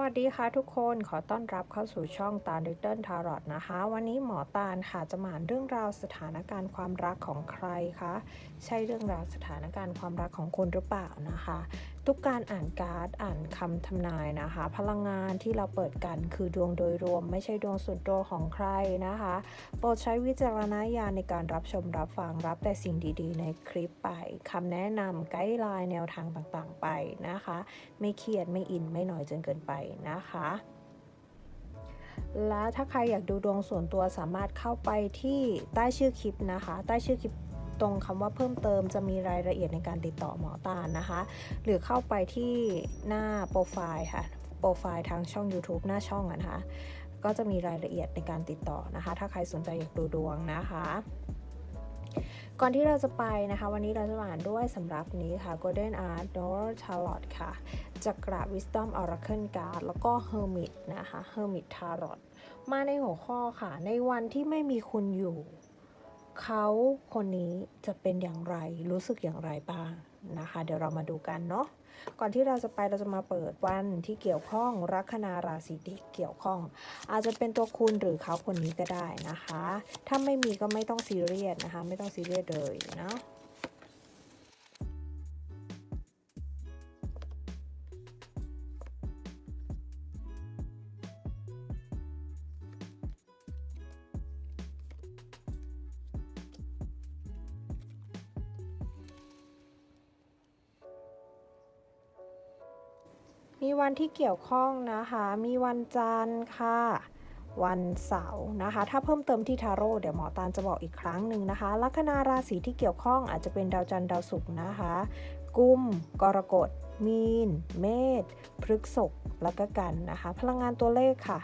วัสดีค่ะทุกคนขอต้อนรับเข้าสู่ช่องตาลดิจิตอลทารอตนะคะ วันนี้หมอตาลค่ะจะมาอ่านเรื่องราวสถานการณ์ความรักของใครคะ ใช่เรื่องราวสถานการณ์ความรักของคนหรือเปล่านะคะ ทุกการอ่านการ์ดอ่านคำทำนายนะคะ พลังงานที่เราเปิดกันคือดวงโดยรวม ไม่ใช่ดวงส่วนตัวของใครนะคะ โปรดใช้วิจารณญาณในการรับชมรับฟังรับแต่สิ่งดีๆ ในคลิปไปคำแนะนำไกด์ไลน์แนวทางต่างๆไปนะคะ ไม่เครียดไม่อินไม่หน่อยจนเกินไปนะคะและถ้าใครอยากดูดวงส่วนตัวสามารถเข้าไปที่ใต้ชื่อคลิปนะคะ ใต้ชื่อคลิป ตรงคำว่าเพิ่มเติมจะมีรายละเอียดในการติดต่อหมอตาลนะคะ หรือเข้าไปที่หน้าโปรไฟล์ค่ะ โปรไฟล์ทางช่อง YouTube หน้าช่องอะนะคะ ก็จะมีรายละเอียดในการติดต่อนะคะ ถ้าใครสนใจอยากดูดวงนะคะก่อนที่เราจะไปนะคะ วันนี้เราจะอ่านด้วยสำหรับนี้ค่ะ Golden Art d o r Tarot ค่ะจักร Wisdom Oracle Card แล้วก็ Hermit นะคะ Hermit Tarot มาในหัวข้อค่ะ ในวันที่ไม่มีคุณอยู่ เขาคนนี้จะเป็นอย่างไรรู้สึกอย่างไรบ้างนะคะ เดี๋ยวเรามาดูกันเนาะก่อนที่เราจะไปเราจะมาเปิดวันที่เกี่ยวข้องลัคนาราศีที่เกี่ยวข้อง อาจจะเป็นตัวคุณหรือเขาคนนี้ก็ได้นะคะ ถ้าไม่มีก็ไม่ต้องซีเรียสนะคะ ไม่ต้องซีเรียสเลยเนาะ มีวันที่เกี่ยวข้องนะคะ มีวันจันทร์ค่ะ วันเสาร์นะคะ ถ้าเพิ่มเติมที่ทาโร่เดี๋ยวหมอตาลจะบอกอีกครั้งหนึ่งนะคะ ลัคนาราศีที่เกี่ยวข้องอาจจะเป็นดาวจันทร์ดาวศุกร์นะคะ กุม กรกฎ มีน เมษ พฤษภแล้วก็กันนะคะ พลังงานตัวเลขค่ะ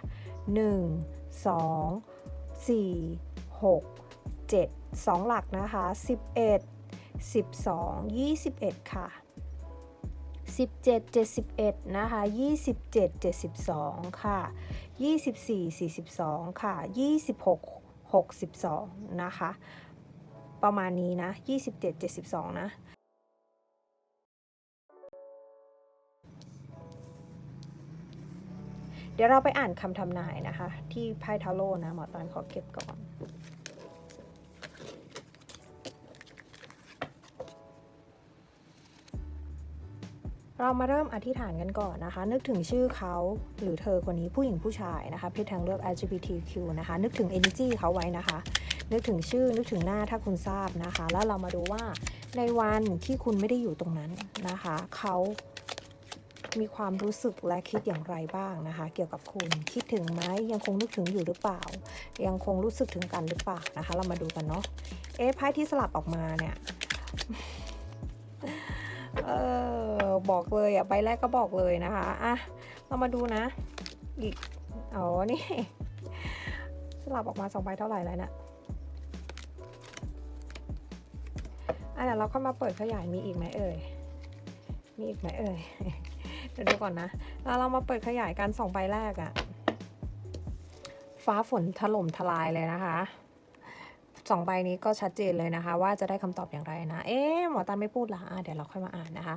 1 2 4 6 7 2 หลักนะคะ 11 12 21 ค่ะ 17 71 นะคะ 27 72 ค่ะ 24 42 ค่ะ 26 62 นะคะ ประมาณนี้นะ 27 72 นะเดี๋ยวเราไปอ่านคำทำนายนะคะ ที่ไพ่ทาโร่นะ หมอตานขอเก็บก่อน เรามาเริ่มอธิษฐานกันก่อนนะคะ นึกถึงชื่อเขาหรือเธอคนนี้ผู้หญิงผู้ชายนะคะ เพศทางเลือก LGBTQ นะคะ นึกถึง energy เขาไว้นะคะ นึกถึงชื่อนึกถึงหน้าถ้าคุณทราบนะคะ แล้วเรามาดูว่าในวันที่คุณไม่ได้อยู่ตรงนั้นนะคะ เขามีความรู้สึกและคิดอย่างไรบ้างนะคะ เกี่ยวกับคุณคิดถึงไหมยังคงนึกถึงอยู่หรือเปล่า ยังคงรู้สึกถึงกันหรือเปล่านะคะ เรามาดูกันเนาะเอ๊ะไพ่ที่สลับออกมาเนี่ย เออบอกเลยอะใบแรกก็บอกเลยนะคะอะเรามาดูนะ อีกอ๋อนี่สลับออกมาสองใบเท่าไหร่แล้วเนะี่ยอะเดี๋ยวเราค่อยมาเปิดขยายมีอีกไหมเอ่ยมีอีกไหมเอ่ยเดี๋ยวดูก่อนนะแล้วเรามาเปิดขยายกันสองใบแรกอะฟ้าฝนถล่มทลายเลยนะคะ สองใบนี้ก็ชัดเจนเลยนะคะ ว่าจะได้คำตอบอย่างไรนะ เอ๊ะหมอตาไม่พูดละอะเดี๋ยวเราค่อยมาอ่านนะคะ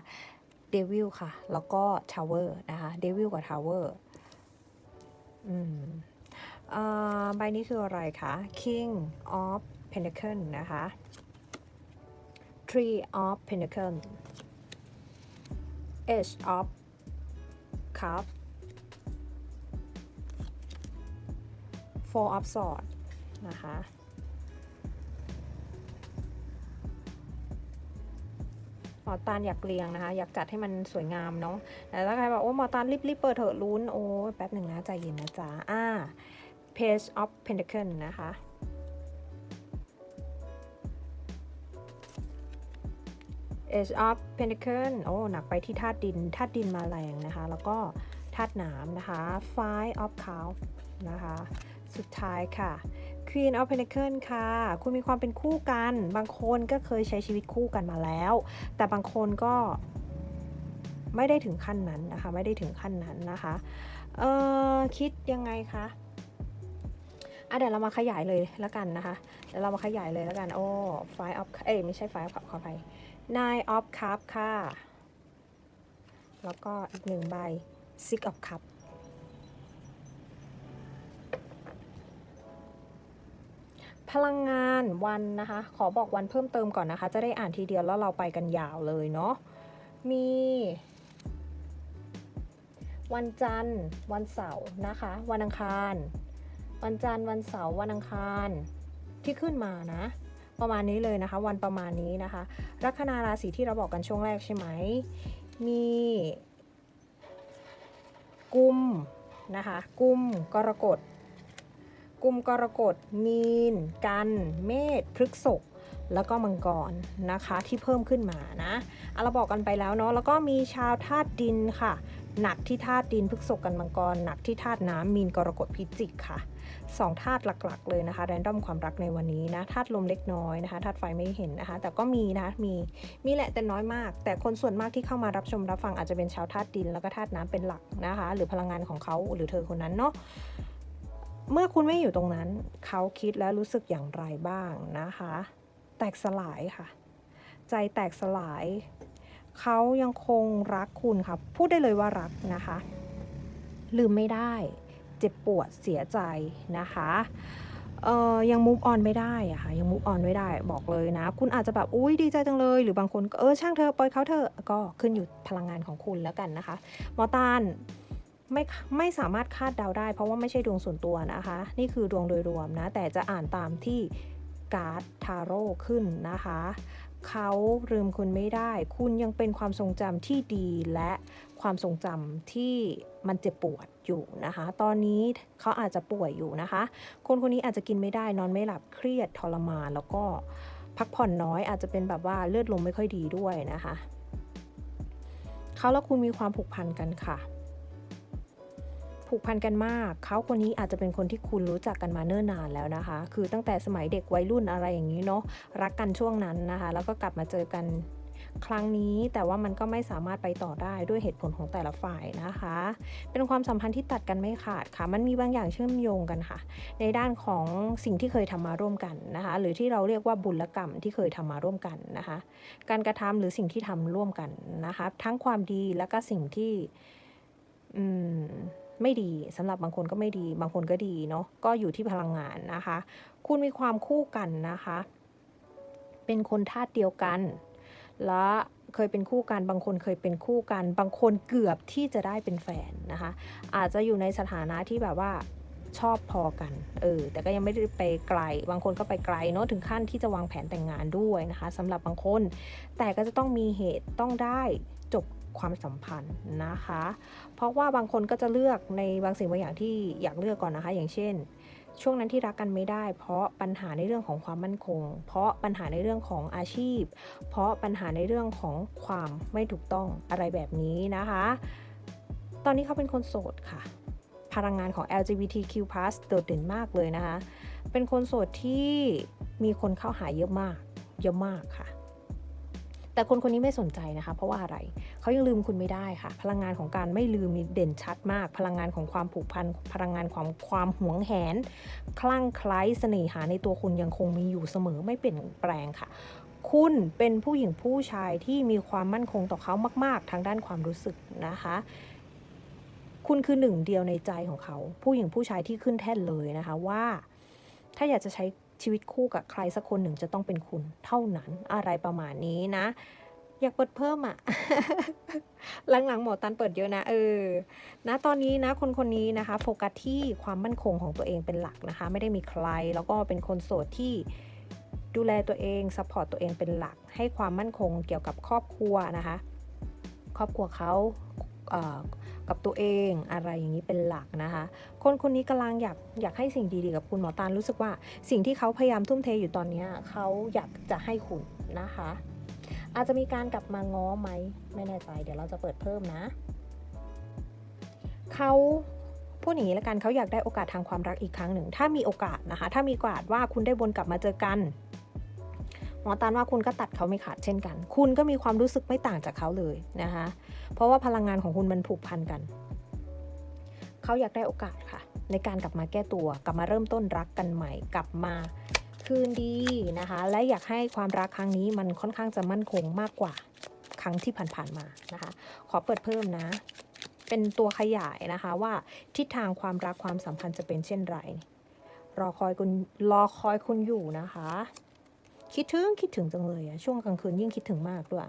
เดวิลค่ะ แล้วก็ทาวเวอร์นะคะเดวิลกับทาวเวอร์อืมใบนี้คืออะไรคะ King of Pentacle นะคะ Tree of Pentacle Edge of Cup Four of Swords นะคะ หมอตาลอยากเรียงนะคะ อยากจัดให้มันสวยงามเนาะแต่ถ้าใครบอกโอ้หมอตาลรีบๆเปิดเถอะลุ้นโอ้แป๊บหนึ่งนะใจเย็นนะจ๊ะอ่า Page of Pentacle นะคะ Age of Pentacle โอ้ หนักไปที่ธาตุดิน ธาตุดินมาแรงนะคะ แล้วก็ธาตุน้ำนะคะ Five of c o u นะคะ สุดท้ายค่ะ Queen of Pentacle ค่ะ คุณมีความเป็นคู่กัน บางคนก็เคยใช้ชีวิตคู่กันมาแล้ว แต่บางคนก็ไม่ได้ถึงขั้นนั้นนะคะ ไม่ได้ถึงขั้นนั้นนะคะ เออคิดยังไงคะอะเดี๋ยวเรามาขยายเลยแล้วกันนะคะเดี๋ยวเรามาขยายเลยแล้วกัน โอ้ Five of เอ้ยไม่ใช่ Five of ขออภัย Nine of Cup ค่ะ แล้วก็อีกหนึ่งใบ Six of Cup พ พลังงานวันนะคะ ขอบอกวันเพิ่มเติมก่อนนะคะ จะได้อ่านทีเดียวแล้วเราไปกันยาวเลยเนาะมี วันจันทร์ วันเสาร์นะคะ วันอังคาร วันจันทร์วันเสาร์วันอังคารที่ขึ้นมานะ ประมาณนี้เลยนะคะ วันประมาณนี้นะคะ ลัคนาราศีที่เราบอกกันช่วงแรกใช่ไหมมีกุมนะคะ กุมกรกฎ กุมกรกฎมีน กัน เมษพฤษภแล้วก็มังกรนะคะที่เพิ่มขึ้นมานะเอะเราบอกกันไปแล้วเนาะแล้วก็มีชาวธาตุดินค่ะ หนักที่ธาตุดินพฤษภกันมังกร หนักที่ธาตุน้ำมีนกรกฎพิจิกค่ะสองธาตุหลักๆ เลยนะคะแรนดอมความรักในวันนี้นะธาตุลมเล็กน้อยนะคะธาตุไฟไม่เห็นนะคะ แต่ก็มีนะมีมีแหละแต่น้อยมาก แต่คนส่วนมากที่เข้ามารับชมรับฟังอาจจะเป็นชาวธาตุดิน แล้วก็ธาตุน้ำเป็นหลักนะคะ หรือพลังงานของเขาหรือเธอคนนั้นเนาะ เมื่อคุณไม่อยู่ตรงนั้น เขาคิดและรู้สึกอย่างไรบ้างนะคะ แตกสลายค่ะ ใจแตกสลาย เขายังคงรักคุณค่ะ พูดได้เลยว่ารักนะคะ ลืมไม่ได้ เจ็บปวดเสียใจนะคะเอ่อยังมูฟออนไม่ได้อะค่ะยังมูฟออนไม่ได้บอกเลยนะ คุณอาจจะแบบอุ้ยดีใจจังเลย หรือบางคนเออช่างเธอปล่อยเขาเธอะก็ขึ้นอยู่พลังงานของคุณแล้วกันนะคะหมอตาล ไม่ไม่สามารถคาดเดาได้ เพราะว่าไม่ใช่ดวงส่วนตัวนะคะ นี่คือดวงโดยรวมนะ แต่จะอ่านตามที่การ์ดทาโร่ขึ้นนะคะ เขาลืมคุณไม่ได้ คุณยังเป็นความทรงจำที่ดีและความทรงจำที่มันเจ็บปวดอยู่นะคะ ตอนนี้เขาอาจจะป่วยอยู่นะคะ คนคนนี้อาจจะกินไม่ได้นอนไม่หลับเครียดทรมานแล้วก็พักผ่อนน้อยอาจจะเป็นแบบว่าเลือดลมไม่ค่อยดีด้วยนะคะ เขาและคุณมีความผูกพันกันค่ะ ผูกพันกันมาก เขาคนนี้อาจจะเป็นคนที่คุณรู้จักกันมาเนิ่นนานแล้วนะคะ คือตั้งแต่สมัยเด็กวัยรุ่นอะไรอย่างนี้เนาะรักกันช่วงนั้นนะคะ แล้วก็กลับมาเจอกันครั้งนี้แต่ว่ามันก็ไม่สามารถไปต่อได้ด้วยเหตุผลของแต่ละฝ่ายนะคะ เป็นความสัมพันธ์ที่ตัดกันไม่ขาดค่ะ มันมีบางอย่างเชื่อมโยงกันค่ะ ในด้านของสิ่งที่เคยทำมาร่วมกันนะคะ หรือที่เราเรียกว่าบุญกรรมที่เคยทำมาร่วมกันนะคะ การกระทำหรือสิ่งที่ทำร่วมกันนะคะ ทั้งความดีและก็สิ่งที่ อืม ไม่ดีสำหรับบางคนก็ไม่ดี บางคนก็ดีเนาะก็อยู่ที่พลังงานนะคะ คุณมีความคู่กันนะคะ เป็นคนธาตุเดียวกัน และเคยเป็นคู่กัน บางคนเคยเป็นคู่กัน บางคนเกือบที่จะได้เป็นแฟนนะคะ อาจจะอยู่ในสถานะที่แบบว่าชอบพอกัน เออ แต่ก็ยังไม่ได้ไปไกล บางคนก็ไปไกลเนาะ ถึงขั้นที่จะวางแผนแต่งงานด้วยนะคะสำหรับบางคน แต่ก็จะต้องมีเหตุต้องได้จบความสัมพันธ์นะคะ ราะว่าบางคนก็จะเลือกในบางสิ่งบางอย่างที่อยากเลือกก่อนนะคะ อย่างเช่น ช่วงนั้นที่รักกันไม่ได้ เพราะปัญหาในเรื่องของความมั่นคง เพราะปัญหาในเรื่องของอาชีพ เพราะปัญหาในเรื่องของความไม่ถูกต้องอะไรแบบนี้นะคะ ตอนนี้เขาเป็นคนโสดค่ะ พลังงานของ LGBTQ+ โดดเด่นมากเลยนะคะ เป็นคนโสดที่มีคนเข้าหาเยอะมาก เยอะมากค่ะ แต่คนคนนี้ไม่สนใจนะคะ เพราะว่าอะไรเขายังลืมคุณไม่ได้ค่ะ พลังงานของการไม่ลืมนี่เด่นชัดมาก พลังงานของความผูกพัน พลังงานความความหวงแหน คลั่งไคล้เสน่หาในตัวคุณยังคงมีอยู่เสมอไม่เปลี่ยนแปลงค่ะ คุณเป็นผู้หญิงผู้ชายที่มีความมั่นคงต่อเขามาก ๆ ทางด้านความรู้สึกนะคะคุณคือหนึ่งเดียวในใจของเขา ผู้หญิงผู้ชายที่ขึ้นแท่นเลยนะคะว่า ถ้าอยากจะใช้ ชีวิตคู่กับใครสักคนหนึ่งจะต้องเป็นคุณ เท่านั้นอะไรประมาณนี้นะ อยากเปิดเพิ่มอะ หลังๆหมอตันเปิดเยอะนะ เออ นะตอนนี้นะคนคนนี้นะคะ โฟกัสที่ความมั่นคงของตัวเองเป็นหลักนะคะ ไม่ได้มีใคร แล้วก็เป็นคนโสดที่ดูแลตัวเองซัพพอร์ตตัวเองเป็นหลัก ให้ความมั่นคงเกี่ยวกับครอบครัวนะคะ ครอบครัวเขาเกับตัวเองอะไรอย่างนี้เป็นหลักนะคะ คนคนนี้กำลังอยากอยากให้สิ่งดีๆกับคุณหมอตาลรู้สึกว่าสิ่งที่เขาพยายามทุ่มเทอยู่ตอนนี้เขาอยากจะให้คุณนะคะ อาจจะมีการกลับมาง้อไหมไม่แน่ใจ เดี๋ยวเราจะเปิดเพิ่มนะเขาพูดอย่างนี้แล้วกันเขาอยากได้โอกาสทางความรักอีกครั้งหนึ่ง ถ้ามีโอกาสนะคะ ถ้ามีโอกาสว่าคุณได้วนกลับมาเจอกันหมอตาลว่าคุณก็ตัดเขาไม่ขาดเช่นกัน คุณก็มีความรู้สึกไม่ต่างจากเขาเลยนะคะ เพราะว่าพลังงานของคุณมันผูกพันกัน เขาอยากได้โอกาสค่ะ ในการกลับมาแก้ตัว กลับมาเริ่มต้นรักกันใหม่ กลับมาคืนดีนะคะ และอยากให้ความรักครั้งนี้มันค่อนข้างจะมั่นคงมากกว่าครั้งที่ผ่านๆมานะคะ ขอเปิดเพิ่มนะ เป็นตัวขยายนะคะว่าทิศทางความรักความสัมพันธ์จะเป็นเช่นไร รอคอยคุณรอคอยคุณอยู่นะคะ คิดถึงคิดถึงจังเลยอะช่วงกลางคืนยิ่งคิดถึงมากด้วย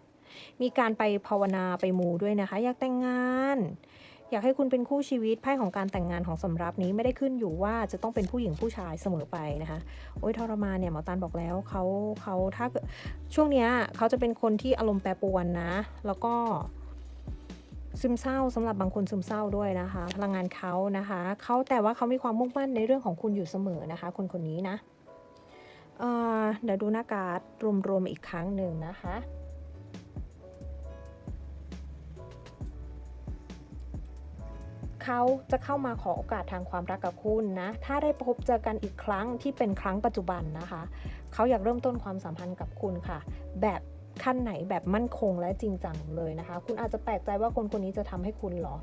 มีการไปภาวนาไปมูด้วยนะคะ อยากแต่งงาน อยากให้คุณเป็นคู่ชีวิตไพ่ของการแต่งงานของสำรับนี้ไม่ได้ขึ้นอยู่ว่าจะต้องเป็นผู้หญิงผู้ชายเสมอไปนะคะโอ้ยทรมานเนี่ยหมอตานบอกแล้วเขาเขาถ้าช่วงเนี้ยเขาจะเป็นคนที่อารมณ์แปรปรวนนะ แล้วก็ซึมเศร้าสำหรับบางคนซึมเศร้าด้วยนะคะ พลังงานเขานะคะเขาแต่ว่าเขามีความมุ่งมั่นในเรื่องของคุณอยู่เสมอนะคะ คนคนนี้นะเเดี๋ยวดูหน้าการ์ดรวมๆอีกครั้งหนึ่งนะคะ เขาจะเข้ามาขอโอกาสทางความรักกับคุณนะ ถ้าได้พบเจอกันอีกครั้งที่เป็นครั้งปัจจุบันนะคะ เขาอยากเริ่มต้นความสัมพันธ์กับคุณค่ะ แบบขั้นไหนแบบมั่นคงและจริงจังเลยนะคะ คุณอาจจะแปลกใจว่าคนคนนี้จะทำให้คุณเหรอ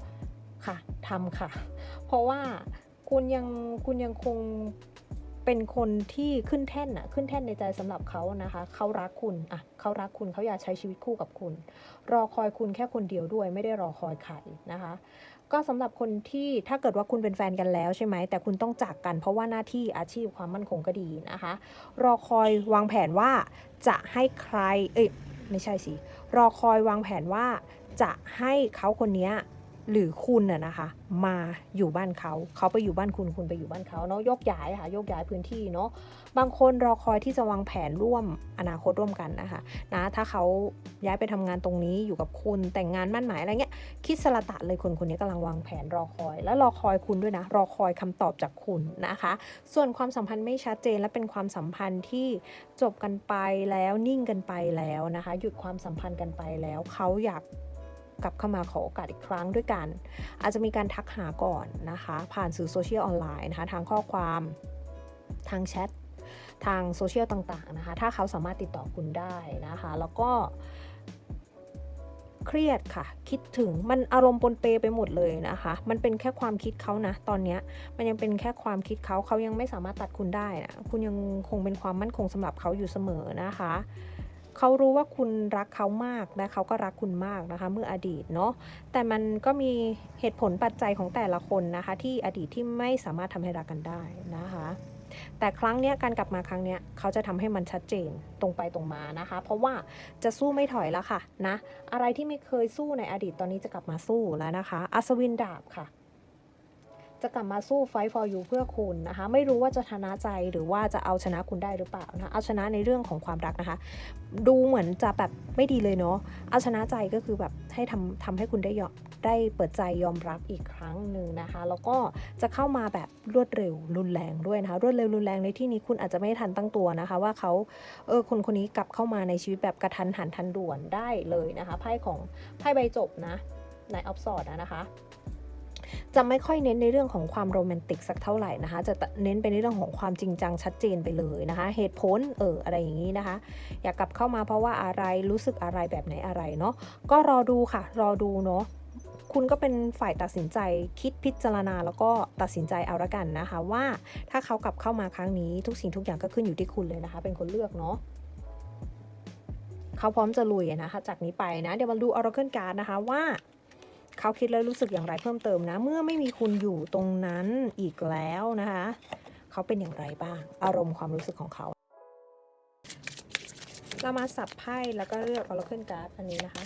ค่ะทำค่ะ เพราะว่าคุณยังคุณยังคงเป็นคนที่ขึ้นแท่นอะขึ้นแท่นในใจสำหรับเขานะคะ เขารักคุณอะเขารักคุณเขาอยากใช้ชีวิตคู่กับคุณ รอคอยคุณแค่คนเดียวด้วย ไม่ได้รอคอยใครนะคะ ก็สำหรับคนที่ถ้าเกิดว่าคุณเป็นแฟนกันแล้วใช่ไหม แต่คุณต้องจากกันเพราะว่าหน้าที่อาชีพความมั่นคงก็ดีนะคะ รอคอยวางแผนว่าจะให้ใคร เอ้ย ไม่ใช่สิ รอคอยวางแผนว่าจะให้เขาคนนี้ หรือคุณน่ะนะคะ มาอยู่บ้านเขาเขาไปอยู่บ้านคุณคุณไปอยู่บ้านเขาเนาะยกย้ายค่ะยกย้ายพื้นที่เนาะบางคนรอคอยที่จะวางแผนร่วมอนาคตร่วมกันนะคะนะถ้าเขาย้ายไปทำงานตรงนี้อยู่กับคุณแต่งงานมั่นหมายอะไรเงี้ยคิดสละตะเลยคนคนนี้กำลังวางแผนรอคอย และรอคอยคุณด้วยนะรอคอยคำตอบจากคุณนะคะ ส่วนความสัมพันธ์ไม่ชัดเจนและเป็นความสัมพันธ์ที่จบกันไปแล้วนิ่งกันไปแล้วนะคะ หยุดความสัมพันธ์กันไปแล้วเขาอยาก กลับเข้ามาขอโอกาสอีกครั้งด้วยกัน อาจจะมีการทักหาก่อนนะคะ ผ่านสื่อโซเชียลออนไลน์นะคะ ทางข้อความทางแชททางโซเชียลต่างๆนะคะ ถ้าเขาสามารถติดต่อคุณได้นะคะ แล้วก็เครียดค่ะ คิดถึงมันอารมณ์ปนเปไปหมดเลยนะคะ มันเป็นแค่ความคิดเขานะ ตอนนี้มันยังเป็นแค่ความคิดเขาเขายังไม่สามารถตัดคุณได้นะ คุณยังคงเป็นความมั่นคงสำหรับเขาอยู่เสมอนะคะ เขารู้ว่าคุณรักเขามากและเขาก็รักคุณมากนะคะ เมื่ออดีตเนาะแต่มันก็มีเหตุผลปัจจัยของแต่ละคนนะคะ ที่อดีตที่ไม่สามารถทำให้รักกันได้นะคะ แต่ครั้งเนี้ยการกลับมาครั้งเนี้ยเขาจะทำให้มันชัดเจนตรงไปตรงมานะคะ เพราะว่าจะสู้ไม่ถอยแล้วค่ะนะอะไรที่ไม่เคยสู้ในอดีตตอนนี้จะกลับมาสู้แล้วนะคะ อัศวินดาบค่ะ จะกลับมาสู้ไฟ for you เพื่อคุณนะคะ ไม่รู้ว่าจะชนะใจหรือว่าจะเอาชนะคุณได้หรือเปล่านะคะเอาชนะในเรื่องของความรักนะคะ ดูเหมือนจะแบบไม่ดีเลยเนาะเอาชนะใจก็คือแบบให้ทำทำให้คุณได้ยอมได้เปิดใจยอมรับอีกครั้งหนึ่งนะคะ แล้วก็จะเข้ามาแบบรวดเร็วรุนแรงด้วยนะคะ รวดเร็วรุนแรงในที่นี้คุณอาจจะไม่ทันตั้งตัวนะคะ ว่าเขาเออคนคนนี้กลับเข้ามาในชีวิตแบบกระทันหันทันด่วนได้เลยนะคะไพ่ของไพ่ใบจบนะในออฟสอดนะคะ จะไม่ค่อยเน้นในเรื่องของความโรแมนติกสักเท่าไหร่นะคะ จะเน้นไปในเรื่องของความจริงจังชัดเจนไปเลยนะคะ เหตุผลเอออะไรอย่างนี้นะคะ อยากกลับเข้ามาเพราะว่าอะไรรู้สึกอะไรแบบไหนอะไรเนาะก็รอดูค่ะ รอดูเนาะคุณก็เป็นฝ่ายตัดสินใจคิดพิจารณาแล้วก็ตัดสินใจเอาละกันนะคะ ว่าถ้าเขากลับเข้ามาครั้งนี้ทุกสิ่งทุกอย่างก็ขึ้นอยู่ที่คุณเลยนะคะ เป็นคนเลือกเนาะเขาพร้อมจะลุยนะคะจากนี้ไปนะ เดี๋ยวมาดู Oracle Card นะคะว่า เขาคิดแล้วรู้สึกอย่างไรเพิ่มเติมนะ เมื่อไม่มีคุณอยู่ตรงนั้นอีกแล้วนะคะ เขาเป็นอย่างไรบ้าง อารมณ์ความรู้สึกของเขา เรามาสับไพ่แล้วก็เลือก Oracle Card อันนี้นะคะ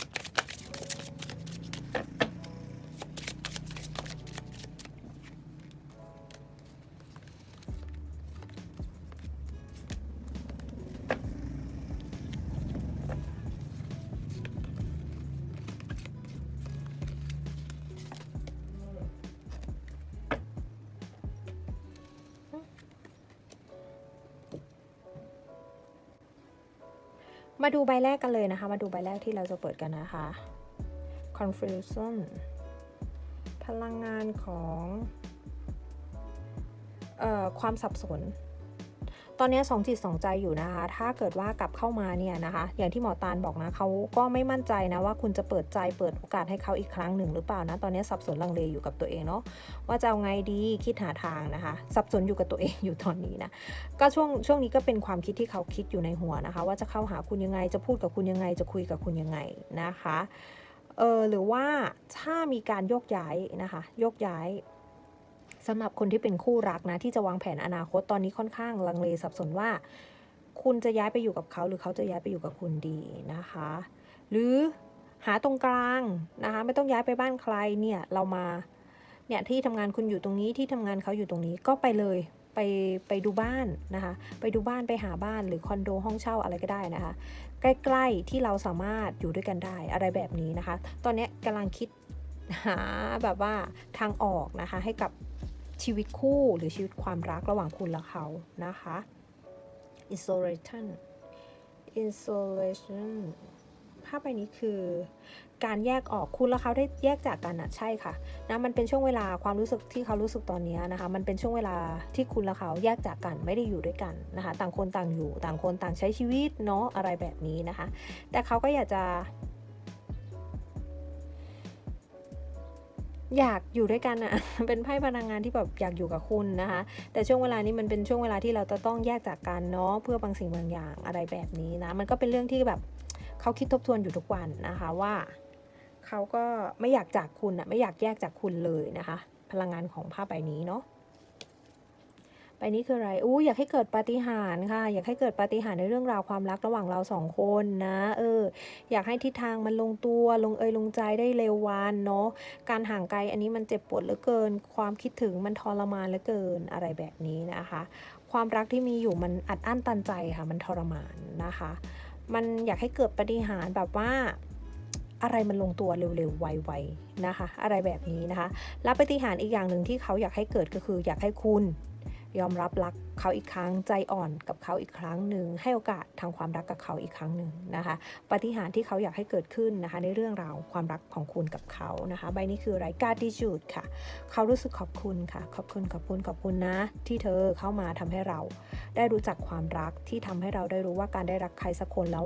มาดูใบแรกกันเลยนะคะ มาดูใบแรกที่เราจะเปิดกันนะคะ confusion พลังงานของเออความสับสน ตอนนี้สองจิตสองใจอยู่นะคะ ถ้าเกิดว่ากลับเข้ามาเนี่ยนะคะ อย่างที่หมอตาลบอกนะเขาก็ไม่มั่นใจนะว่าคุณจะเปิดใจเปิดโอกาสให้เขาอีกครั้งหนึ่งหรือเปล่านะ ตอนนี้สับสนลังเลอยู่กับตัวเองเนาะว่าจะเอาไงดีคิดหาทางนะคะ สับสนอยู่กับตัวเองอยู่ตอนนี้นะก็ช่วงช่วงนี้ก็เป็นความคิดที่เขาคิดอยู่ในหัวนะคะ ว่าจะเข้าหาคุณยังไงจะพูดกับคุณยังไง จะคุยกับคุณยังไงนะคะเออหรือว่าถ้ามีการโยกย้ายนะคะ โยกย้าย สำหรับคนที่เป็นคู่รักนะที่จะวางแผนอนาคตตอนนี้ค่อนข้างลังเลสับสนว่า คุณจะย้ายไปอยู่กับเขา หรือเขาจะย้ายไปอยู่กับคุณดีนะคะ หรือหาตรงกลางนะคะ ไม่ต้องย้ายไปบ้านใครเนี่ยเรามาเนี่ยที่ทำงานคุณอยู่ตรงนี้ที่ทำงานเขาอยู่ตรงนี้ก็ไปเลยไปไปดูบ้านนะคะ ไปดูบ้านไปหาบ้านหรือคอนโดห้องเช่าอะไรก็ได้นะคะ ใกล้ๆที่เราสามารถอยู่ด้วยกันได้อะไรแบบนี้นะคะ ตอนนี้กำลังคิดหาแบบว่าทางออกนะคะให้กับ ชีวิตคู่หรือชีวิตความรักระหว่างคุณและเขานะคะ isolation isolation ภาพใบนี้คือการแยกออกคุณและเขาได้แยกจากกันอะใช่ค่ะนะมันเป็นช่วงเวลาความรู้สึกที่เขารู้สึกตอนนี้นะคะมันเป็นช่วงเวลาที่คุณและเขาแยกจากกันไม่ได้อยู่ด้วยกันนะคะต่างคนต่างอยู่ต่างคนต่างใช้ชีวิตเนาะอะไรแบบนี้นะคะ แต่เขาก็อยากจะ อยากอยู่ด้วยกันอะเป็นไพ่พลังงานที่แบบอยากอยู่กับคุณนะคะ แต่ช่วงเวลานี้มันเป็นช่วงเวลาที่เราจะต้องแยกจากกันเนาะเพื่อบางสิ่งบางอย่างอะไรแบบนี้นะ มันก็เป็นเรื่องที่แบบเขาคิดทบทวนอยู่ทุกวันนะคะว่าเขาก็ไม่อยากจากคุณอะไม่อยากแยกจากคุณเลยนะคะ พลังงานของภาพใบนี้เนาะ ใบนี้คืออะไรอู้อยากให้เกิดปาฏิหาริย์ค่ะ อยากให้เกิดปาฏิหาริย์ในเรื่องราวความรักระหว่างเราสองคนนะ เออ อยากให้ทิศทางมันลงตัว ลงเอยลงใจได้เร็ววันเนาะ การห่างไกลอันนี้มันเจ็บปวดเหลือเกิน ความคิดถึงมันทรมานเหลือเกิน อะไรแบบนี้นะคะ ความรักที่มีอยู่มันอัดอั้นตันใจค่ะ มันทรมานนะคะ มันอยากให้เกิดปาฏิหาริย์แบบว่าอะไรมันลงตัวเร็วๆ ไวๆ นะคะ อะไรแบบนี้นะคะ และปฏิหารอีกอย่างหนึ่งที่เขาอยากให้เกิดก็คืออยากให้คุณ ยอมรับรักเขาอีกครั้งใจอ่อนกับเขาอีกครั้งหนึ่งให้โอกาสทางความรักกับเขาอีกครั้งหนึ่งนะคะปฏิหารที่เขาอยากให้เกิดขึ้นนะคะ ในเรื่องราวความรักของคุณกับเขานะคะ ใบนี้คืออะไรกาติจูดค่ะ เขารู้สึกขอบคุณค่ะ ขอบคุณขอบคุณขอบคุณนะ ที่เธอเข้ามาทำให้เรา ได้รู้จักความรักที่ทำให้เราได้รู้ว่าการได้รักใครสักคนแล้ว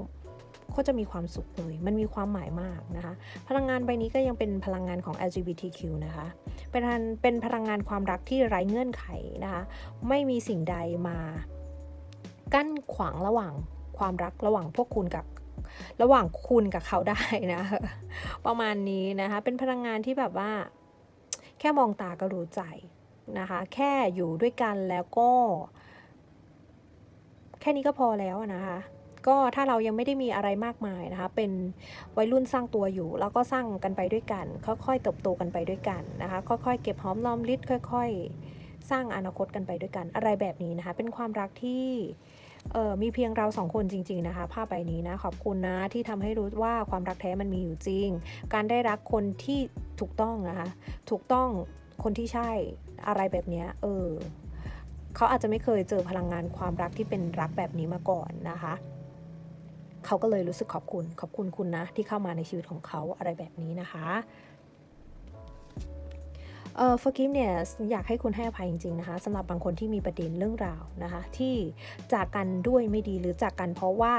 ก็จะมีความสุขเลย มันมีความหมายมากนะคะ พลังงานใบนี้ก็ยังเป็นพลังงานของ LGBTQ นะคะ เป็นพลังเป็นพลังงานความรักที่ไร้เงื่อนไขนะคะ ไม่มีสิ่งใดมากั้นขวางระหว่างความรักระหว่างพวกคุณกับระหว่างคุณกับเขาได้นะ ประมาณนี้นะคะ เป็นพลังงานที่แบบว่า แค่มองตาก็รู้ใจนะคะ แค่อยู่ด้วยกันแล้วก็ แค่นี้ก็พอแล้วนะคะ ก็ถ้าเรายังไม่ได้มีอะไรมากมายนะคะ เป็นวัยรุ่นสร้างตัวอยู่ แล้วก็สร้างกันไปด้วยกัน ค่อยๆเติบโตกันไปด้วยกันนะคะ ค่อยๆ เก็บหอมรอมริดค่อยๆ สร้างอนาคตกันไปด้วยกัน อะไรแบบนี้นะคะ เป็นความรักที่เออมีเพียงเราสองคนจริง ๆนะคะ ภาพใบนี้นะขอบคุณนะที่ทำให้รู้ว่าความรักแท้มันมีอยู่จริง การได้รักคนที่ถูกต้องนะคะ ถูกต้องคนที่ใช่อะไรแบบนี้เออเขาอาจจะไม่เคยเจอพลังงานความรักที่เป็นรักแบบนี้มาก่อนนะคะ เขาก็เลยรู้สึกขอบคุณ ขอบคุณคุณนะ ที่เข้ามาในชีวิตของเขาอะไรแบบนี้นะคะเอ่อ forgiveness อยากให้คุณให้อภัยจริงๆนะคะสำหรับบางคนที่มีประเด็นเรื่องราวนะคะที่จากกันด้วยไม่ดีหรือจากกันเพราะว่า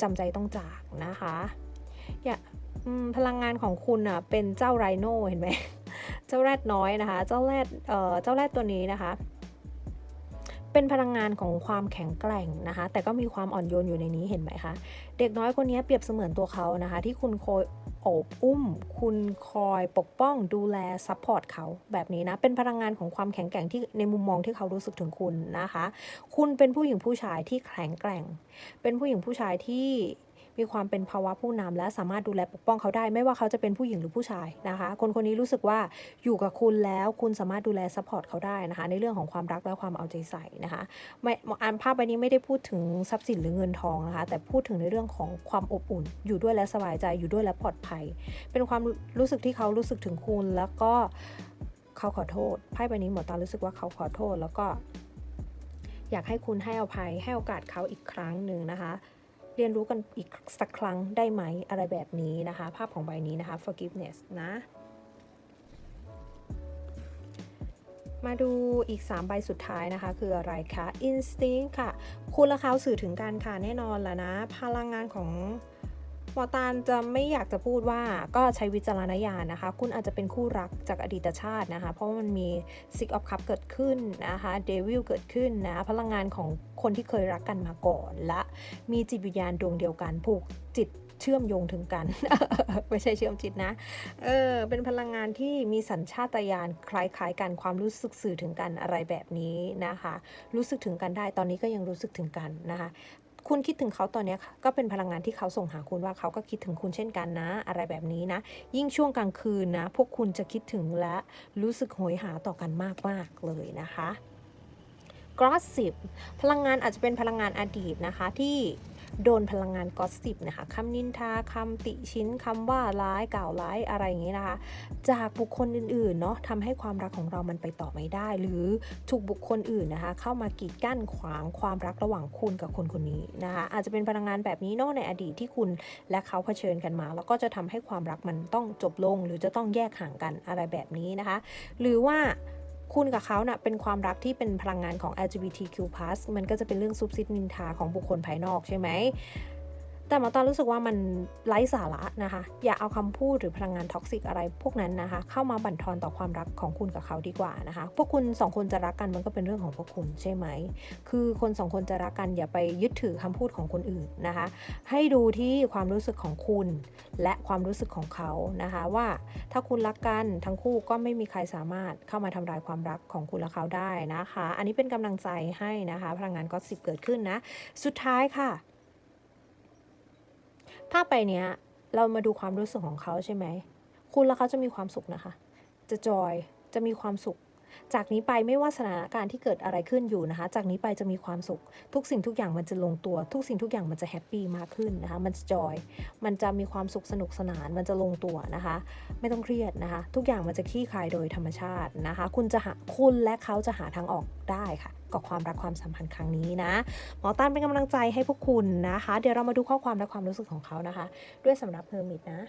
จำใจต้องจากนะคะอย่าพลังงานของคุณอะเป็นเจ้าไรโน่เห็นไหม เจ้าแรดน้อยนะคะ เจ้าแรดเอ่อเจ้าแรดตัวนี้นะคะ เป็นพลังงานของความแข็งแกร่งนะคะ แต่ก็มีความอ่อนโยนอยู่ในนี้เห็นไหมคะ เด็กน้อยคนนี้เปรียบเสมือนตัวเขานะคะ ที่คุณคอยโอบอุ้ม คุณคอยปกป้องดูแลซัพพอร์ตเขาแบบนี้นะ เป็นพลังงานของความแข็งแกร่งที่ในมุมมองที่เขารู้สึกถึงคุณนะคะ คุณเป็นผู้หญิงผู้ชายที่แข็งแกร่ง เป็นผู้หญิงผู้ชายที่ มีความเป็นภาวะผู้นำและสามารถดูแลปกป้องเขาได้ ไม่ว่าเขาจะเป็นผู้หญิงหรือผู้ชายนะคะ คนคนนี้รู้สึกว่าอยู่กับคุณแล้วคุณสามารถดูแลซัพพอร์ตเขาได้นะคะ ในเรื่องของความรักและความเอาใจใส่นะคะไม่อันภาพใบนี้ไม่ได้พูดถึงทรัพย์สินหรือเงินทองนะคะ แต่พูดถึงในเรื่องของความอบอุ่น อยู่ด้วยและสบายใจอยู่ด้วยและปลอดภัย เป็นความรู้สึกที่เขารู้สึกถึงคุณแล้วก็เขาขอโทษไพ่ใบนี้หมอตารู้สึกว่าเขาขอโทษแล้วก็อยากให้คุณให้อภัยให้โอกาสเขาอีกครั้งหนึ่งนะคะ เรียนรู้กันอีกสักครั้งได้ไหมอะไรแบบนี้นะคะ ภาพของใบนี้นะคะ forgiveness นะ มาดูอีก 3 ใบสุดท้ายนะคะ คืออะไรคะ instinct ค่ะ คุณและเขาสื่อถึงกันค่ะแน่นอนแล้วนะ พลังงานของ มอตาลจะไม่อยากจะพูดว่าก็ใช้วิจารณญาณนะคะ คุณอาจจะเป็นคู่รักจากอดีตชาตินะคะ เพราะมันมี six of cup เกิดขึ้นนะคะ devil เกิดขึ้นนะ พลังงานของคนที่เคยรักกันมาก่อน และมีจิตวิญญาณดวงเดียวกันผูกจิตเชื่อมโยงถึงกัน ไม่ใช่เชื่อมจิตนะ เออ เป็นพลังงานที่มีสัญชาตญาณคล้ายๆกันความรู้สึกสื่อถึงกันอะไรแบบนี้นะคะ รู้สึกถึงกันได้ตอนนี้ก็ยังรู้สึกถึงกันนะคะ คุณคิดถึงเขาตอนนี้ค่ะก็เป็นพลังงานที่เขาส่งหาคุณว่าเขาก็คิดถึงคุณเช่นกันนะ อะไรแบบนี้นะ ยิ่งช่วงกลางคืนนะ พวกคุณจะคิดถึงและรู้สึกโหยหาต่อกันมากๆเลยนะคะกรอสสิบพลังงานอาจจะเป็นพลังงานอดีตนะคะที่ โดนพลังงานกอสซิบนะคะคำนินทาคำติชินคำว่าร้ายกล่าวร้ายอะไรอย่างนี้นะคะ จากบุคคลอื่นๆเนาะทำให้ความรักของเรามันไปต่อไม่ได้ หรือถูกบุคคลอื่นนะคะ เข้ามากีดกั้นขวางความรักระหว่างคุณกับคนคนนี้นะคะอาจจะเป็นพลังงานแบบนี้เนาะในอดีตที่คุณและเขาเผชิญกันมา แล้วก็จะทำให้ความรักมันต้องจบลง หรือจะต้องแยกห่างกันอะไรแบบนี้นะคะ หรือว่า คุณกับเขาเนะ่ะเป็นความรักที่เป็นพลังงานของ LGBTQ+ มันก็จะเป็นเรื่องซุบซิดนินทาของบุคคลภายนอกใช่ไหม แต่หมาตอนรู้สึกว่ามันไร้สาระนะคะ อย่าเอาคำพูดหรือพลังงานท็อกซิกอะไรพวกนั้นนะคะ เข้ามาบั่นทอนต่อความรักของคุณกับเขาดีกว่านะคะ พวกคุณสองคนจะรักกันมันก็เป็นเรื่องของพวกคุณใช่ไหม คือคนสองคนจะรักกันอย่าไปยึดถือคำพูดของคนอื่นนะคะ ให้ดูที่ความรู้สึกของคุณ และความรู้สึกของเขานะคะ ว่าถ้าคุณรักกันทั้งคู่ก็ไม่มีใครสามารถเข้ามาทำลายความรักของคุณและเขาได้นะคะ อันนี้เป็นกำลังใจให้นะคะ พลังงานก็สิบเกิดขึ้นนะ สุดท้ายค่ะ ภาพไปเนี้ยเรามาดูความรู้สึกของเขาใช่ไหม คุณแล้วเขาจะมีความสุขนะคะ จะจอย จะมีความสุข จากนี้ไปไม่ว่าสถานการณ์ที่เกิดอะไรขึ้นอยู่นะคะ จากนี้ไปจะมีความสุข ทุกสิ่งทุกอย่างมันจะลงตัว ทุกสิ่งทุกอย่างมันจะแฮปปี้มากขึ้นนะคะ มันจะจอย มันจะมีความสุขสนุกสนาน มันจะลงตัวนะคะ ไม่ต้องเครียดนะคะ ทุกอย่างมันจะคลี่คายโดยธรรมชาตินะคะ คุณจะหาคุณและเขาจะหาทางออกได้ค่ะกับความรักความสัมพันธ์ครั้งนี้นะหมอตานเป็นกำลังใจให้พวกคุณนะคะ เดี๋ยวเรามาดูข้อความและความรู้สึกของเขานะคะ ด้วยสำหรับเฮอร์มิตนะ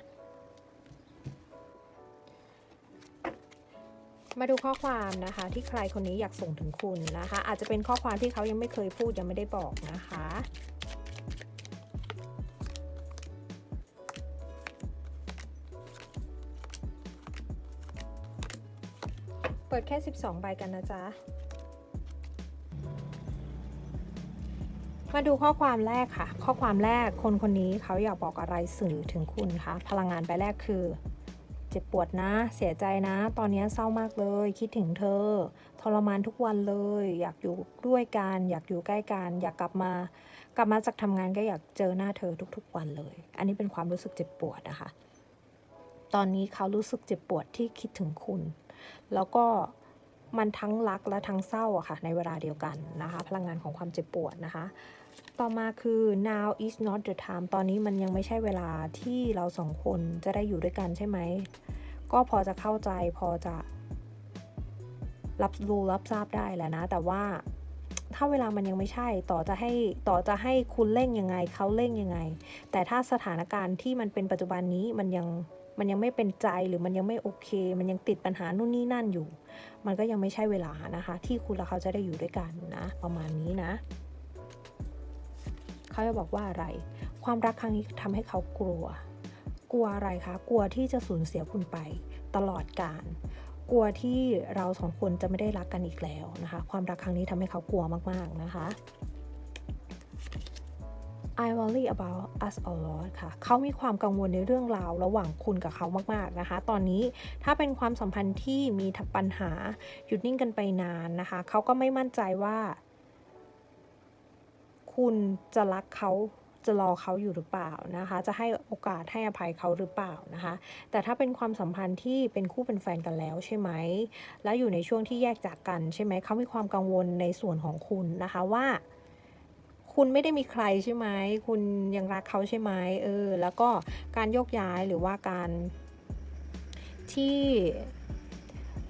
มาดูข้อความนะคะ ที่ใครคนนี้อยากส่งถึงคุณนะคะ อาจจะเป็นข้อความที่เขายังไม่เคยพูดยังไม่ได้บอกนะคะเปิดแค่ 12 ใบกันนะจ๊ะ มาดูข้อความแรกค่ะ ข้อความแรกคนคนนี้เขาอยากบอกอะไรสื่อถึงคุณคะ พลังงานใบแรกคือ เจ็บปวดนะ เสียใจนะ ตอนนี้เศร้ามากเลย คิดถึงเธอ ทรมานทุกวันเลย อยากอยู่ด้วยกัน อยากอยู่ใกล้กัน อยากกลับมา กลับมาจากทำงานก็อยากเจอหน้าเธอทุกๆวันเลย อันนี้เป็นความรู้สึกเจ็บปวดนะคะ ตอนนี้เขารู้สึกเจ็บปวดที่คิดถึงคุณ แล้วก็มันทั้งรักและทั้งเศร้าอะค่ะ ในเวลาเดียวกันนะคะ พลังงานของความเจ็บปวดนะคะ ต่อมาคือ now is not the time ตอนนี้มันยังไม่ใช่เวลาที่เราสองคนจะได้อยู่ด้วยกันใช่ไหม ก็พอจะเข้าใจพอจะรับรู้รับทราบได้แหละนะ แต่ว่าถ้าเวลามันยังไม่ใช่ต่อจะให้ต่อจะให้คุณเร่งยังไงเขาเร่งยังไง แต่ถ้าสถานการณ์ที่มันเป็นปัจจุบันนี้มันยังมันยังไม่เป็นใจหรือมันยังไม่โอเค มันยังติดปัญหานู่นนี่นั่นอยู่ มันก็ยังไม่ใช่เวลานะคะ ที่คุณและเขาจะได้อยู่ด้วยกันนะ ประมาณนี้นะ เขาจะบอกว่าอะไร ความรักครั้งนี้ทำให้เขากลัว กลัวอะไรคะ กลัวที่จะสูญเสียคุณไป ตลอดกาลกลัวที่เราสองคนจะไม่ได้รักกันอีกแล้วนะคะ ความรักครั้งนี้ทำให้เขากลัวมากๆนะคะ I worry about us a lot ค่ะ เขามีความกังวลในเรื่องราวระหว่างคุณกับเขามาก ๆ นะคะ ตอนนี้ถ้าเป็นความสัมพันธ์ที่มีปัญหา หยุดนิ่งกันไปนานนะคะ เขาก็ไม่มั่นใจว่า คุณจะรักเขาจะรอเขาอยู่หรือเปล่านะคะ จะให้โอกาสให้อภัยเขาหรือเปล่านะคะ แต่ถ้าเป็นความสัมพันธ์ที่เป็นคู่เป็นแฟนกันแล้วใช่ไหม แล้วอยู่ในช่วงที่แยกจากกันใช่ไหม เขามีความกังวลในส่วนของคุณนะคะว่า คุณไม่ได้มีใครใช่ไหม คุณยังรักเขาใช่ไหมเออ แล้วก็การโยกย้ายหรือว่าการที่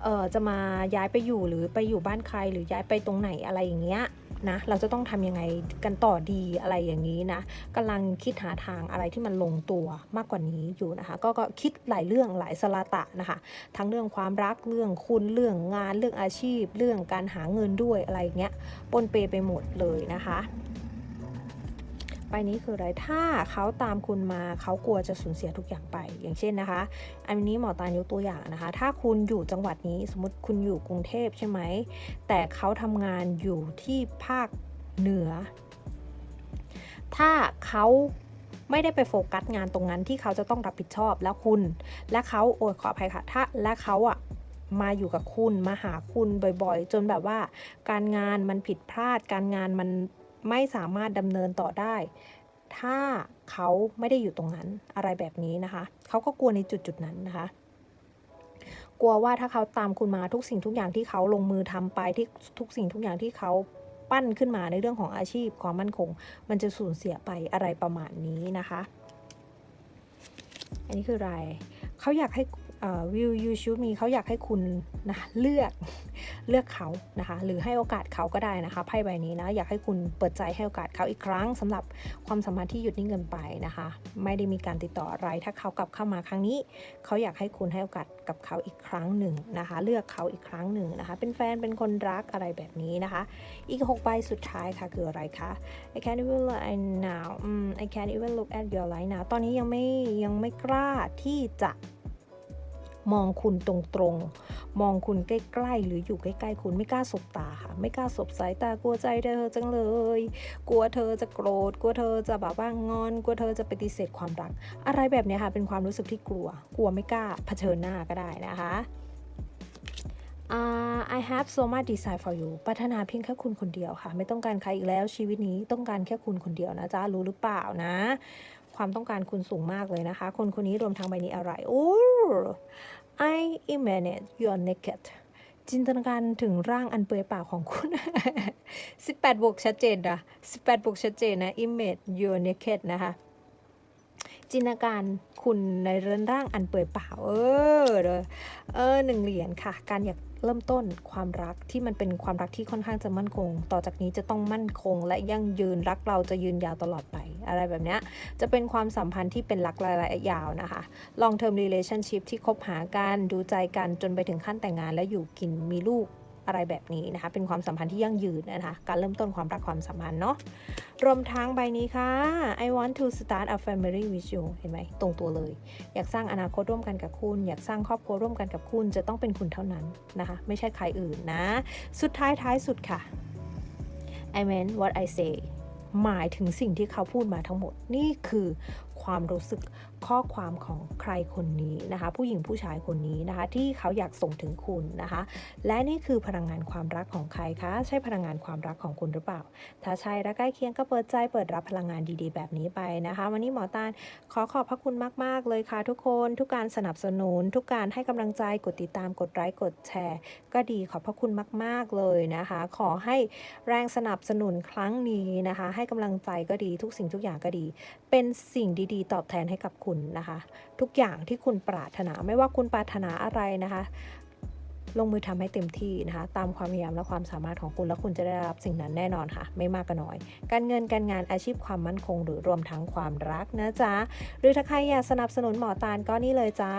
เออจะมาย้ายไปอยู่หรือไปอยู่บ้านใครหรือย้ายไปตรงไหนอะไรอย่างเงี้ย นะ เราจะต้องทำยังไงกันต่อดีอะไรอย่างนี้นะกำลังคิดหาทางอะไรที่มันลงตัวมากกว่านี้อยู่นะคะก็ก็คิดหลายเรื่องหลายสลาตะนะคะ ทั้งเรื่องความรักเรื่องคุณเรื่องงานเรื่องอาชีพ เรื่องการหาเงินด้วยอะไรอย่างเงี้ยปนเปไปหมดเลยนะคะ ไปนี้คืออะไร ถ้าเขาตามคุณมาเขากลัวจะสูญเสียทุกอย่างไป อย่างเช่นนะคะ อันนี้หมอตาลยกตัวอย่างนะคะ ถ้าคุณอยู่จังหวัดนี้สมมติคุณอยู่กรุงเทพใช่ไหม แต่เขาทำงานอยู่ที่ภาคเหนือ ถ้าเขาไม่ได้ไปโฟกัสงานตรงนั้นที่เขาจะต้องรับผิดชอบแล้วคุณ และเขาโอ้ยขออภัยค่ะ ถ้าและเขาอะมาอยู่กับคุณมาหาคุณบ่อยๆ จนแบบว่า การงานมันผิดพลาดการงานมัน ไม่สามารถดำเนินต่อได้ ถ้าเขาไม่ได้อยู่ตรงนั้นอะไรแบบนี้นะคะ เขาก็กลัวในจุดจุดนั้นนะคะ กลัวว่าถ้าเขาตามคุณมาทุกสิ่งทุกอย่างที่เขาลงมือทำไปที่ทุกสิ่งทุกอย่างที่เขาปั้นขึ้นมาในเรื่องของอาชีพความมั่นคง มันจะสูญเสียไปอะไรประมาณนี้นะคะ อันนี้คืออะไร เขาอยากให้วิวยูชูมีเขาอยากให้คุณ นะเลือกเลือกเขานะคะ หรือให้โอกาสเขาก็ได้นะคะไพ่ใบนี้นะอยากให้คุณเปิดใจให้โอกาสเขาอีกครั้งสำหรับความสัมพันธ์ที่หยุดนิ่งเกินไปนะคะ ไม่ได้มีการติดต่ออะไร ถ้าเขากลับเข้ามาครั้งนี้ เขาอยากให้คุณให้โอกาสกับเขาอีกครั้งหนึ่งนะคะ เลือกเขาอีกครั้งหนึ่งนะคะ เป็นแฟนเป็นคนรักอะไรแบบนี้นะคะ อีก6ใบสุดท้ายค่ะคืออะไรคะ I can't even look at now I can't even look at your light now ตอนนี้ยังไม่ยังไม่กล้าที่จะ มองคุณตรงๆ มองคุณใกล้ๆ หรืออยู่ใกล้ๆ คุณไม่กล้าสบตาค่ะ ไม่กล้าสบสายตากลัวใจเธอจังเลย กลัวเธอจะโกรธ กลัวเธอจะแบบว่างอน กลัวเธอจะปฏิเสธความรัก อะไรแบบนี้ค่ะเป็นความรู้สึกที่กลัว กลัวไม่กล้าเผชิญหน้าก็ได้นะคะ Uh, I have so much desire for you ปรารถนาเพียงแค่คุณคนเดียวค่ะ ไม่ต้องการใครอีกแล้วชีวิตนี้ต้องการแค่คุณคนเดียวนะจ๊ะ รู้หรือเปล่านะ ความต้องการคุณสูงมากเลยนะคะ คนคนนี้รวมทางใบนี้อะไร โอ้ I imagine you're naked จินตนาการถึงร่างอันเปลือยเปล่าของคุณ 18 บวกชัดเจนนะ18 บวกชัดเจนนะ image you're naked นะคะ จินตนาการคุณในเรือนร่างอันเปื่อยเปล่า เออเด้อเออหนึ่งเหรียญค่ะ การอยาก เริ่มต้นความรักที่มันเป็นความรักที่ค่อนข้างจะมั่นคง ต่อจากนี้จะต้องมั่นคง และยั่งยืนรักเราจะยืนยาวตลอดไป อะไรแบบนี้จะเป็นความสัมพันธ์ที่เป็นรักระยะยาวนะคะ long term relationship ที่คบหากันดูใจกันจนไปถึงขั้นแต่งงานและอยู่กินมีลูก อะไรแบบนี้นะคะ เป็นความสัมพันธ์ที่ยั่งยืนนะคะ การเริ่มต้นความรักความสัมพันธ์เนาะ รวมทั้งใบนี้ค่ะ I want to start a family with you เห็นไหมตรงตัวเลย อยากสร้างอนาคตร่วมกันกับคุณ อยากสร้างครอบครัวร่วมกันกับคุณ จะต้องเป็นคุณเท่านั้นนะคะ ไม่ใช่ใครอื่นนะ สุดท้ายท้ายสุดค่ะ I mean what I say หมายถึงสิ่งที่เขาพูดมาทั้งหมด นี่คือความรู้สึก ข้อความของใครคนนี้นะคะ ผู้หญิงผู้ชายคนนี้นะคะ ที่เขาอยากส่งถึงคุณนะคะ และนี่คือพลังงานความรักของใครคะใช่พลังงานความรักของคุณหรือเปล่า ถ้าใช่และใกล้เคียงก็เปิดใจเปิดรับพลังงานดีๆ แบบนี้ไปนะคะ วันนี้หมอตาลขอขอบพระคุณมาก ๆ เลยค่ะ ทุกคนทุกการสนับสนุน ทุกการให้กำลังใจกดติดตามกดไลค์กดแชร์ ก็ดีขอบพระคุณมาก ๆ เลยนะคะ ขอให้แรงสนับสนุนครั้งนี้นะคะ ให้กำลังใจก็ดีทุกสิ่งทุกอย่างก็ดี เป็นสิ่งดีๆ ตอบแทนให้กับคุณนะคะ ทุกอย่างที่คุณปรารถนาไม่ว่าคุณปรารถนาอะไรนะคะ ลงมือทำให้เต็มที่นะคะ ตามความพยายามและความสามารถของคุณแล้วคุณจะได้รับสิ่งนั้นแน่นอนค่ะ ไม่มากก็น้อย การเงินการงานอาชีพความมั่นคง หรือรวมทั้งความรักนะจ๊ะหรือถ้าใครอยากสนับสนุนหมอตาลก็นี่เลยจ้า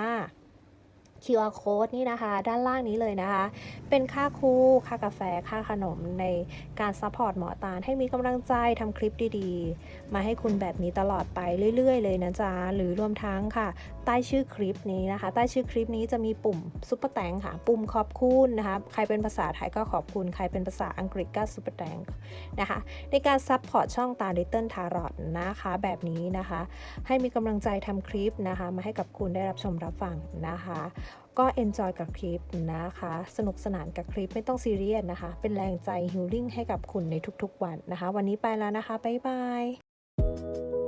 QR code นี่นะคะ ด้านล่างนี้เลยนะคะ เป็นค่าครูค่ากาแฟค่าขนมในการซัพพอร์ตหมอตาล ให้มีกำลังใจทำคลิปดีๆ มาให้คุณแบบนี้ตลอดไปเรื่อยๆ เลยนะจ๊ะ หรือรวมทั้งค่ะ ใต้ชื่อคลิปนี้นะคะ ใต้ชื่อคลิปนี้จะมีปุ่มซุปเปอร์แตงค่ะ ปุ่มขอบคุณนะคะ ใครเป็นภาษาไทยก็ขอบคุณ ใครเป็นภาษาอังกฤษก็ซุปเปอร์แตงนะคะ ในการซัพพอร์ตช่องตาลิตเติ้ลทารอตนะคะ แบบนี้นะคะ ให้มีกำลังใจทำคลิปนะคะ มาให้กับคุณได้รับชมรับฟังนะคะ ก็เอนจอยกับคลิปนะคะ สนุกสนานกับคลิปไม่ต้องซีเรียสนะคะ เป็นแรงใจฮิลลิ่งให้กับคุณในทุกๆวันนะคะ วันนี้ไปแล้วนะคะ บ๊ายบาย